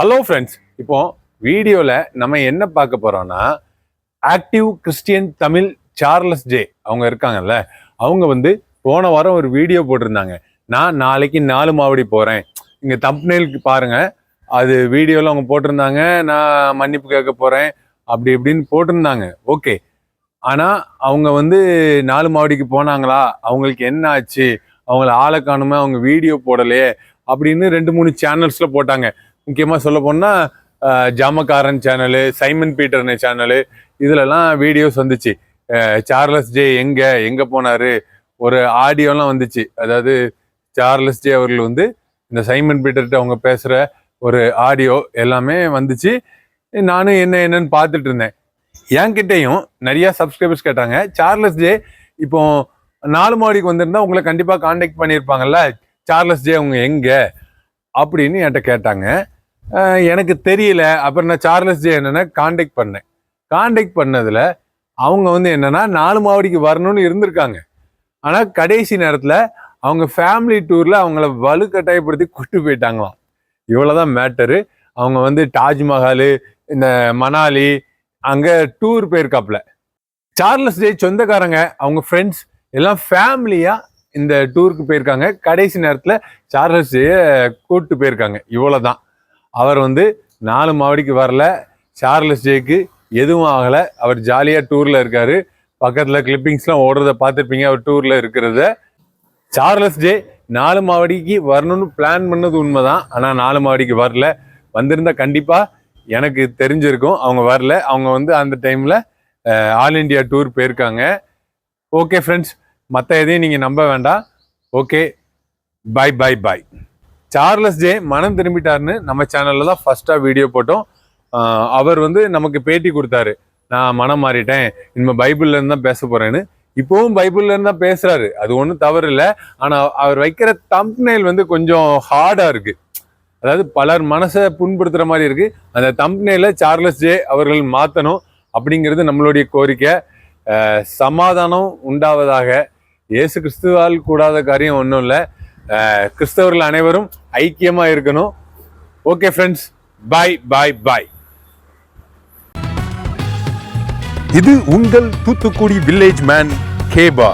Hello friends இப்போ வீடியோவில் நம்ம என்ன பார்க்க போகிறோம்னா active Christian Tamil Charles J அவங்க இருக்காங்கல்ல அவங்க வந்து போன வாரம் ஒரு வீடியோ போட்டிருந்தாங்க. நான் நாளைக்கு நாலு மாவடி போகிறேன் இங்கே தம்ப்னேலுக்கு பாருங்கள் அது வீடியோவில் அவங்க போட்டிருந்தாங்க. நான் மன்னிப்பு கேட்க போகிறேன் அப்படி இப்படின்னு போட்டிருந்தாங்க. ஓகே ஆனால் அவங்க வந்து நாலு மாவடிக்கு போனாங்களா? அவங்களுக்கு என்ன ஆச்சு? அவங்கள ஆளை காணுமே? அவங்க வீடியோ போடலையே? அப்படின்னு ரெண்டு மூணு சேனல்ஸில் போட்டாங்க. முக்கியமாக சொல்ல போனால் ஜாமக்காரன் சேனலு சைமன் பீட்டர்னு சேனலு இதுலலாம் வீடியோஸ் வந்துச்சு. சார்லஸ் ஜே எங்கே எங்கே போனார் ஒரு ஆடியோலாம் வந்துச்சு. அதாவது சார்லஸ் ஜே அவர்கள் வந்து இந்த சைமன் பீட்டர்கிட்ட அவங்க பேசுகிற ஒரு ஆடியோ எல்லாமே வந்துச்சு. நானும் என்ன என்னன்னு பார்த்துட்டு இருந்தேன். என்கிட்டையும் நிறையா சப்ஸ்கிரைபர்ஸ் கேட்டாங்க. சார்லஸ் ஜே இப்போ நாலு மாடிக்கு வந்திருந்தா உங்களை கண்டிப்பாக காண்டாக்ட் பண்ணியிருப்பாங்கல்ல? சார்லஸ் ஜே அவங்க எங்கே? அப்படின்னு என்கிட்ட கேட்டாங்க. எனக்கு தெரியல. அப்புறம் நான் சார்லஸ் ஜே என்னென்னா காண்டாக்ட் பண்ணேன். காண்டாக்ட் பண்ணதில் அவங்க வந்து என்னென்னா நாலு மாவடிக்கு வரணும்னு இருந்திருக்காங்க. ஆனால் கடைசி நேரத்தில் அவங்க ஃபேமிலி டூரில் அவங்கள வலுக்கட்டாயப்படுத்தி கூட்டு போயிட்டாங்களாம். இவ்வளோதான் மேட்டரு அவங்க வந்து தாஜ்மஹால் இந்த மணாலி அங்கே டூர் போயிருக்காப்புல. சார்லஸ் டே சொந்தக்காரங்க அவங்க ஃப்ரெண்ட்ஸ் எல்லாம் ஃபேமிலியாக இந்த டூருக்கு போயிருக்காங்க. கடைசி நேரத்தில் சார்லஸ் டேயை கூப்பிட்டு போயிருக்காங்க. இவ்வளோதான் அவர் வந்து நாலு மாவடிக்கு வரல சார்லஸ் டேக்கு எதுவும் ஆகலை. அவர் ஜாலியாக டூரில் இருக்காரு. பக்கத்தில் கிளிப்பிங்ஸ்லாம் ஓடுறத பார்த்துருப்பீங்க அவர் டூரில் இருக்கிறத. சார்லஸ் டே நாலு மாவடிக்கு வரணும்னு பிளான் பண்ணது உண்மை தான் ஆனால் நாலு மாவடிக்கு வரல. வந்திருந்தால் கண்டிப்பாக எனக்கு தெரிஞ்சிருக்கும். அவங்க வரல. அவங்க வந்து அந்த டைமில் ஆல் இண்டியா டூர் போயிருக்காங்க. ஓகே ஃப்ரெண்ட்ஸ் மற்ற எதையும் நீங்கள் நம்ப வேண்டாம். Okay bye bye bye Charles J மனம் திரும்பிட்டார்னு நம்ம சேனலில் தான் ஃபஸ்ட்டாக வீடியோ போட்டோம். அவர் வந்து நமக்கு பேட்டி கொடுத்தாரு. நான் மனம் மாறிட்டேன். இனிமே பைபிள்லேருந்து தான் பேச போகிறேன்னு இப்போவும் பைபிள்லேருந்து தான் பேசுகிறாரு அது ஒன்றும் தவறு இல்லை. ஆனால் அவர் வைக்கிற தம்ப்நெயில் வந்து கொஞ்சம் ஹார்டாக இருக்குது அதாவது பலர் மனசை புண்படுத்துகிற மாதிரி இருக்குது அந்த தம்ப்நெயில சார்லஸ் ஜே அவர்கள் மாற்றணும் அப்படிங்கிறது நம்மளுடைய கோரிக்கை. சமாதானம் உண்டாவதாக. இயேசு கிறிஸ்துவால் கூடாத காரியம் ஒன்றும் இல்லை. கிறிஸ்தவர்கள் அனைவரும் ஐக்கியமா இருக்கணும். ஓகே ஃப்ரெண்ட்ஸ் பாய் பாய் பாய் இது உங்கள் தூத்துக்குடி வில்லேஜ் மேன் கேபா